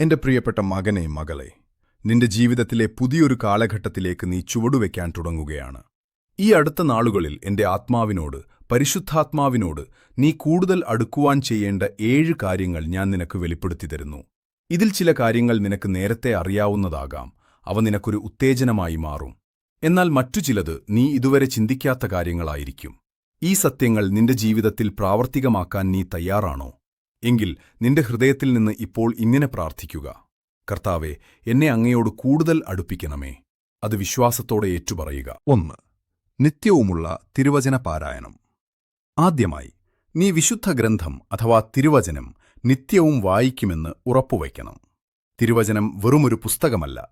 എന്റെ പ്രിയപ്പെട്ട മകനെ മകളെ നിന്റെ ജീവിതത്തിലെ പുതിയൊരു കാലഘട്ടത്തിലേക്ക് നീ ചുവടുവെക്കാൻ തുടങ്ങുകയാണ്. ഈ അടുത്ത നാളുകളിൽ എന്റെ ആത്മാവിനോട് പരിശുദ്ധാത്മാവിനോട് നീ കൂടുതൽ അടുക്കുവാൻ ചെയ്യേണ്ട ഏഴ് കാര്യങ്ങൾ ഞാൻ നിനക്ക് വെളിപ്പെടുത്തി തരുന്നു. ഇതിൽ ചില കാര്യങ്ങൾ നിനക്ക് നേരത്തെ അറിയാവുന്നതാകാം. അവ നിനക്കൊരു ഉത്തേജനമായി മാറും. എന്നാൽ മറ്റു ചിലത് നീ ഇതുവരെ ചിന്തിക്കാത്ത കാര്യങ്ങളായിരിക്കും. ഈ സത്യങ്ങൾ നിന്റെ ജീവിതത്തിൽ പ്രാവർത്തികമാക്കാൻ നീ തയ്യാറാണോ? എങ്കിൽ നിന്റെ ഹൃദയത്തിൽ നിന്ന് ഇപ്പോൾ ഇങ്ങനെ പ്രാർത്ഥിക്കുക. കർത്താവെ എന്നെ അങ്ങയോട് കൂടുതൽ അടുപ്പിക്കണമേ. അത് വിശ്വാസത്തോടെ ഏറ്റുപറയുക. ഒന്ന് നിത്യവുമുള്ള തിരുവചന പാരായണം ആദ്യമായി നീ വിശുദ്ധ ഗ്രന്ഥം അഥവാ തിരുവചനം നിത്യവും വായിക്കുമെന്ന് ഉറപ്പുവയ്ക്കണം. തിരുവചനം വെറുമൊരു പുസ്തകമല്ല.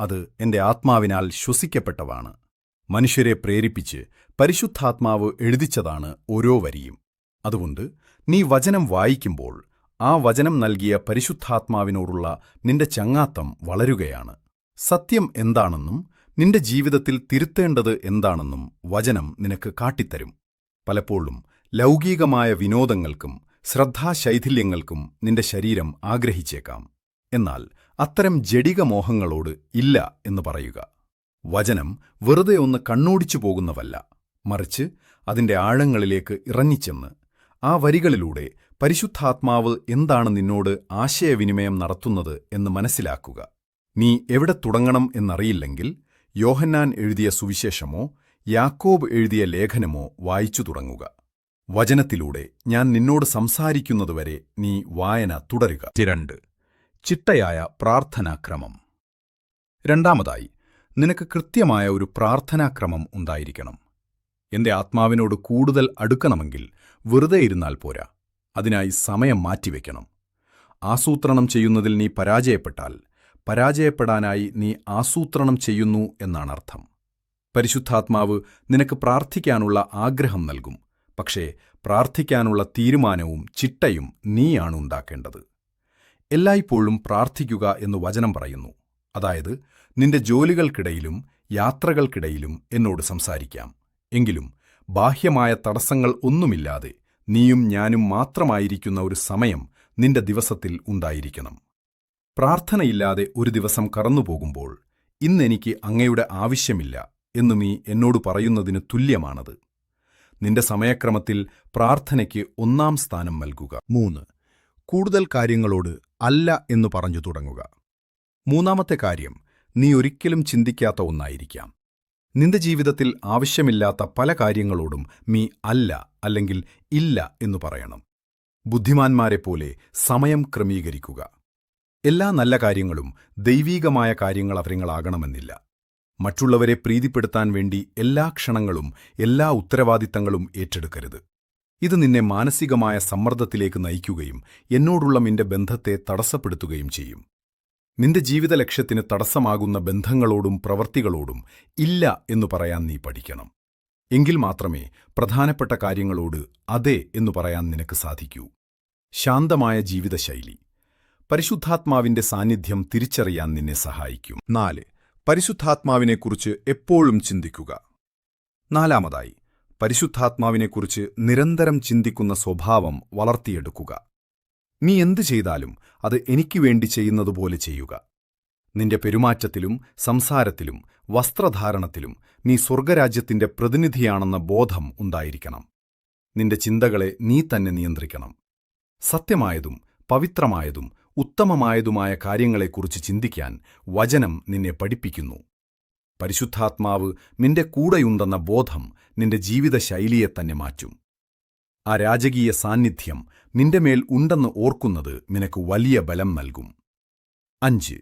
അത് എന്റെ ആത്മാവിനാൽ ശ്വസിക്കപ്പെട്ടവാണ് മനുഷ്യരെ പ്രേരിപ്പിച്ച് പരിശുദ്ധാത്മാവ് എഴുതിച്ചതാണ് ഓരോ വരിയും. അതുകൊണ്ട് നീ വചനം വായിക്കുമ്പോൾ ആ വചനം നൽകിയ പരിശുദ്ധാത്മാവിനോടുള്ള നിന്റെ ചങ്ങാത്തം വളരുകയാണ്. സത്യം എന്താണെന്നും നിന്റെ ജീവിതത്തിൽ തിരുത്തേണ്ടത് എന്താണെന്നും വചനം നിനക്ക് കാട്ടിത്തരും. പലപ്പോഴും ലൗകികമായ വിനോദങ്ങൾക്കും ശ്രദ്ധാശൈഥില്യങ്ങൾക്കും നിന്റെ ശരീരം ആഗ്രഹിച്ചേക്കാം. എന്നാൽ അത്തരം ജഡികമോഹങ്ങളോട് ഇല്ല എന്ന് പറയുക. വചനം വെറുതെ ഒന്ന് കണ്ണോടിച്ചു പോകുന്നവല്ല. മറിച്ച് അതിന്റെ ആഴങ്ങളിലേക്ക് ഇറങ്ങിച്ചെന്ന് ആ വരികളിലൂടെ പരിശുദ്ധാത്മാവ് എന്താണ് നിന്നോട് ആശയവിനിമയം നടത്തുന്നത് എന്ന് മനസ്സിലാക്കുക. നീ എവിടെ തുടങ്ങണം എന്നറിയില്ലെങ്കിൽ യോഹന്നാൻ എഴുതിയ സുവിശേഷമോ യാക്കോബ് എഴുതിയ ലേഖനമോ വായിച്ചു തുടങ്ങുക. വചനത്തിലൂടെ ഞാൻ നിന്നോട് സംസാരിക്കുന്നതുവരെ നീ വായന തുടരുക. രണ്ട്. ചിട്ടയായ പ്രാർത്ഥനാക്രമം. രണ്ടാമതായി നിനക്ക് കൃത്യമായ ഒരു പ്രാർത്ഥനാക്രമം ഉണ്ടായിരിക്കണം. എന്റെ ആത്മാവിനോട് കൂടുതൽ അടുക്കണമെങ്കിൽ വെറുതെ ഇരുന്നാൽ പോരാ. അതിനായി സമയം മാറ്റിവെക്കണം. ആസൂത്രണം ചെയ്യുന്നതിൽ നീ പരാജയപ്പെട്ടാൽ പരാജയപ്പെടാനായി നീ ആസൂത്രണം ചെയ്യുന്നു എന്നാണ് അർത്ഥം. പരിശുദ്ധാത്മാവ് നിനക്ക് പ്രാർത്ഥിക്കാനുള്ള ആഗ്രഹം നൽകും പക്ഷേ പ്രാർത്ഥിക്കാനുള്ള തീരുമാനവും ചിട്ടയും നീയാണ് ഉണ്ടാക്കേണ്ടത്. എല്ലായ്പ്പോഴും പ്രാർത്ഥിക്കുക എന്ന് വചനം പറയുന്നു. അതായത് നിന്റെ ജോലികൾക്കിടയിലും യാത്രകൾക്കിടയിലും എന്നോട് സംസാരിക്കാം. എങ്കിലും ബാഹ്യമായ തടസ്സങ്ങൾ ഒന്നുമില്ലാതെ നീയും ഞാനും മാത്രമായിരിക്കുന്ന ഒരു സമയം നിന്റെ ദിവസത്തിൽ ഉണ്ടായിരിക്കണം. പ്രാർത്ഥനയില്ലാതെ ഒരു ദിവസം കടന്നുപോകുമ്പോൾ ഇന്നെനിക്ക് അങ്ങയുടെ ആവശ്യമില്ല എന്ന് നീ എന്നോട് പറയുന്നതിന് തുല്യമാണത്. നിന്റെ സമയക്രമത്തിൽ പ്രാർത്ഥനയ്ക്ക് ഒന്നാം സ്ഥാനം നൽകുക. മൂന്ന്. കൂടുതൽ കാര്യങ്ങളോട് അല്ല എന്ന് പറഞ്ഞു തുടങ്ങുക. മൂന്നാമത്തെ കാര്യം നീ ഒരിക്കലും ചിന്തിക്കാത്ത ഒന്നായിരിക്കാം. നിന്റെ ജീവിതത്തിൽ ആവശ്യമില്ലാത്ത പല കാര്യങ്ങളോടും മീ അല്ല അല്ലെങ്കിൽ ഇല്ല എന്നു പറയണം. ബുദ്ധിമാന്മാരെ പോലെ സമയം ക്രമീകരിക്കുക. എല്ലാ നല്ല കാര്യങ്ങളും ദൈവീകമായ കാര്യങ്ങൾ അവരങ്ങളാകണമെന്നില്ല. മറ്റുള്ളവരെ പ്രീതിപ്പെടുത്താൻ വേണ്ടി എല്ലാ ക്ഷണങ്ങളും എല്ലാ ഉത്തരവാദിത്തങ്ങളും ഏറ്റെടുക്കരുത്. ഇത് നിന്നെ മാനസികമായ സമ്മർദ്ദത്തിലേക്ക് നയിക്കുകയും എന്നോടുള്ള നിന്റെ ബന്ധത്തെ തടസ്സപ്പെടുത്തുകയും ചെയ്യും. നിന്റെ ജീവിത ലക്ഷ്യത്തിന് തടസ്സമാകുന്ന ബന്ധങ്ങളോടും പ്രവൃത്തികളോടും ഇല്ല എന്നു പറയാൻ നീ പഠിക്കണം. എങ്കിൽ മാത്രമേ പ്രധാനപ്പെട്ട കാര്യങ്ങളോട് അതെ എന്നു പറയാൻ നിനക്ക് സാധിക്കൂ. ശാന്തമായ ജീവിതശൈലി. പരിശുദ്ധാത്മാവിന്റെ സാന്നിധ്യം തിരിച്ചറിയാൻ നിന്നെ സഹായിക്കും. നാല്. പരിശുദ്ധാത്മാവിനെക്കുറിച്ച് എപ്പോഴും ചിന്തിക്കുക. നാലാമതായി. പരിശുദ്ധാത്മാവിനെക്കുറിച്ച് നിരന്തരം ചിന്തിക്കുന്ന സ്വഭാവം വളർത്തിയെടുക്കുക. നീ എന്തു ചെയ്താലും അത് എനിക്കു വേണ്ടി ചെയ്യുന്നതുപോലെ ചെയ്യുക. നിന്റെ പെരുമാറ്റത്തിലും സംസാരത്തിലും വസ്ത്രധാരണത്തിലും നീ സ്വർഗരാജ്യത്തിന്റെ പ്രതിനിധിയാണെന്ന ബോധം ഉണ്ടായിരിക്കണം. നിന്റെ ചിന്തകളെ നീ തന്നെ നിയന്ത്രിക്കണം. സത്യമായതും പവിത്രമായതും ഉത്തമമായതുമായ കാര്യങ്ങളെക്കുറിച്ച് ചിന്തിക്കാൻ വചനം നിന്നെ പഠിപ്പിക്കുന്നു. പരിശുദ്ധാത്മാവ് നിന്റെ കൂടെയുണ്ടെന്ന ബോധം നിന്റെ ജീവിതശൈലിയെ തന്നെ മാറ്റും. ആ രാജകീയ സാന്നിധ്യം നിന്റെ മേൽ ഉണ്ടെന്ന് ഓർക്കുന്നത് നിനക്ക് വലിയ ബലം നൽകും. അഞ്ച്.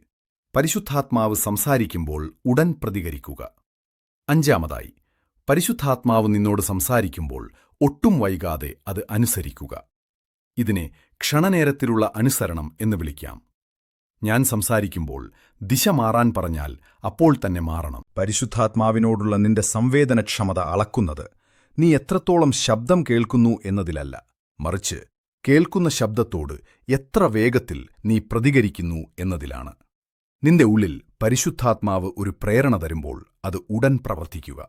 പരിശുദ്ധാത്മാവ് സംസാരിക്കുമ്പോൾ ഉടൻ പ്രതികരിക്കുക. അഞ്ചാമതായി പരിശുദ്ധാത്മാവ് നിന്നോട് സംസാരിക്കുമ്പോൾ ഒട്ടും വൈകാതെ അത് അനുസരിക്കുക. ഇതിനെ ക്ഷണനേരത്തിലുള്ള അനുസരണം എന്ന് വിളിക്കാം. ഞാൻ സംസാരിക്കുമ്പോൾ ദിശ മാറാൻ പറഞ്ഞാൽ അപ്പോൾ തന്നെ മാറണം. പരിശുദ്ധാത്മാവിനോടുള്ള നിന്റെ സംവേദനക്ഷമത അളക്കുന്നത് നീ എത്രത്തോളം ശബ്ദം കേൾക്കുന്നു എന്നതിലല്ല മറിച്ച് കേൾക്കുന്ന ശബ്ദത്തോട് എത്ര വേഗത്തിൽ നീ പ്രതികരിക്കുന്നു എന്നതിലാണ്. നിന്റെ ഉള്ളിൽ പരിശുദ്ധാത്മാവ് ഒരു പ്രേരണ തരുമ്പോൾ അത് ഉടൻ പ്രവർത്തിക്കുക.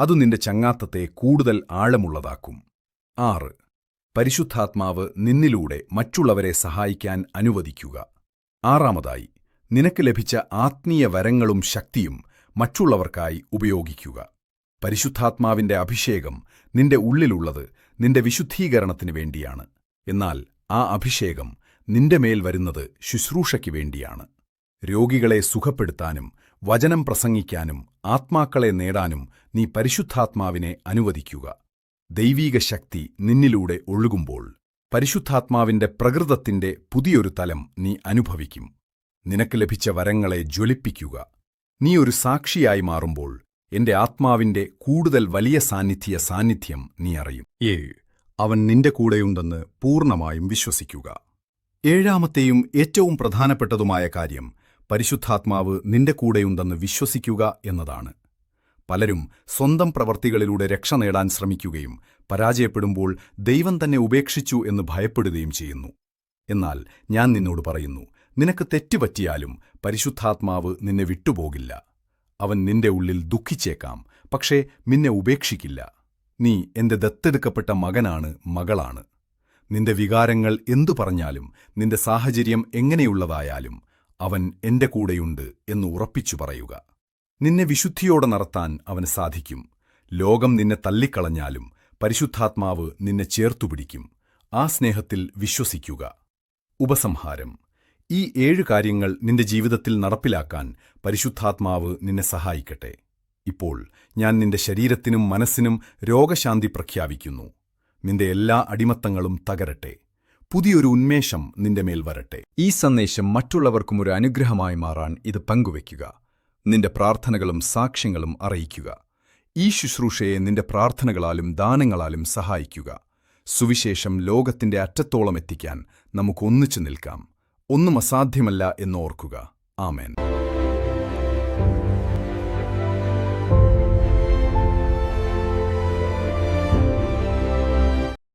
അത് നിന്റെ ചങ്ങാത്തത്തെ കൂടുതൽ ആഴമുള്ളതാക്കും. ആറ് പരിശുദ്ധാത്മാവ് നിന്നിലൂടെ മറ്റുള്ളവരെ സഹായിക്കാൻ അനുവദിക്കുക. ആറാമതായി നിനക്ക് ലഭിച്ച ആത്മീയ വരങ്ങളും ശക്തിയും മറ്റുള്ളവർക്കായി ഉപയോഗിക്കുക. പരിശുദ്ധാത്മാവിന്റെ അഭിഷേകം നിന്റെ ഉള്ളിലുള്ളത് നിന്റെ വിശുദ്ധീകരണത്തിന് വേണ്ടിയാണ്. എന്നാൽ ആ അഭിഷേകം നിന്റെ മേൽ വരുന്നത് ശുശ്രൂഷയ്ക്ക് വേണ്ടിയാണ്. രോഗികളെ സുഖപ്പെടുത്താനും വചനം പ്രസംഗിക്കാനും ആത്മാക്കളെ നേടാനും നീ പരിശുദ്ധാത്മാവിനെ അനുവദിക്കുക. ദൈവീക ശക്തി നിന്നിലൂടെ ഒഴുകുമ്പോൾ പരിശുദ്ധാത്മാവിന്റെ പ്രകൃതത്തിന്റെ പുതിയൊരു തലം നീ അനുഭവിക്കും. നിനക്ക് ലഭിച്ച വരങ്ങളെ ജ്വലിപ്പിക്കുക. നീ ഒരു സാക്ഷിയായി മാറുമ്പോൾ എന്റെ ആത്മാവിന്റെ കൂടുതൽ വലിയ സാന്നിധ്യ സാന്നിധ്യം നീ അറിയും. ഏഴ്. അവൻ നിന്റെ കൂടെയുണ്ടെന്ന് പൂർണമായും വിശ്വസിക്കുക. ഏഴാമത്തെയും ഏറ്റവും പ്രധാനപ്പെട്ടതുമായ കാര്യം പരിശുദ്ധാത്മാവ് നിന്റെ കൂടെയുണ്ടെന്ന് വിശ്വസിക്കുക എന്നതാണ്. പലരും സ്വന്തം പ്രവർത്തികളിലൂടെ രക്ഷ നേടാൻ ശ്രമിക്കുകയും പരാജയപ്പെടുമ്പോൾ ദൈവം തന്നെ ഉപേക്ഷിച്ചു എന്ന് ഭയപ്പെടുകയും ചെയ്യുന്നു. എന്നാൽ ഞാൻ നിന്നോട് പറയുന്നു നിനക്ക് തെറ്റുപറ്റിയാലും പരിശുദ്ധാത്മാവ് നിന്നെ വിട്ടുപോകില്ല. അവൻ നിന്റെ ഉള്ളിൽ ദുഃഖിച്ചേക്കാം പക്ഷേ നിന്നെ ഉപേക്ഷിക്കില്ല. നീ എന്റെ ദത്തെടുക്കപ്പെട്ട മകനാണ് മകളാണ്. നിന്റെ വികാരങ്ങൾ എന്തു പറഞ്ഞാലും നിന്റെ സാഹചര്യം എങ്ങനെയുള്ളതായാലും അവൻ എന്റെ കൂടെയുണ്ട് എന്ന് ഉറപ്പിച്ചു പറയുക. നിന്നെ വിശുദ്ധിയോടെ നടത്താൻ അവന് സാധിക്കും. ലോകം നിന്നെ തള്ളിക്കളഞ്ഞാലും പരിശുദ്ധാത്മാവ് നിന്നെ ചേർത്തുപിടിക്കും. ആ സ്നേഹത്തിൽ വിശ്വസിക്കുക. ഉപസംഹാരം. ഈ ഏഴ് കാര്യങ്ങൾ നിന്റെ ജീവിതത്തിൽ നടപ്പിലാക്കാൻ പരിശുദ്ധാത്മാവ് നിന്നെ സഹായിക്കട്ടെ. ഇപ്പോൾ ഞാൻ നിന്റെ ശരീരത്തിനും മനസ്സിനും രോഗശാന്തി പ്രഖ്യാപിക്കുന്നു. നിന്റെ എല്ലാ അടിമത്തങ്ങളും തകരട്ടെ. പുതിയൊരു ഉന്മേഷം നിന്റെ മേൽ വരട്ടെ. ഈ സന്ദേശം മറ്റുള്ളവർക്കും ഒരു അനുഗ്രഹമായി മാറാൻ ഇത് പങ്കുവയ്ക്കുക. നിന്റെ പ്രാർത്ഥനകളും സാക്ഷ്യങ്ങളും അറിയിക്കുക. ഈ ശുശ്രൂഷയെ നിന്റെ പ്രാർത്ഥനകളാലും ദാനങ്ങളാലും സഹായിക്കുക. സുവിശേഷം ലോകത്തിന്റെ അറ്റത്തോളം എത്തിക്കാൻ നമുക്കൊന്നിച്ചു നിൽക്കാം. ഒന്നും അസാധ്യമല്ല എന്നോർക്കുക ആമേൻ.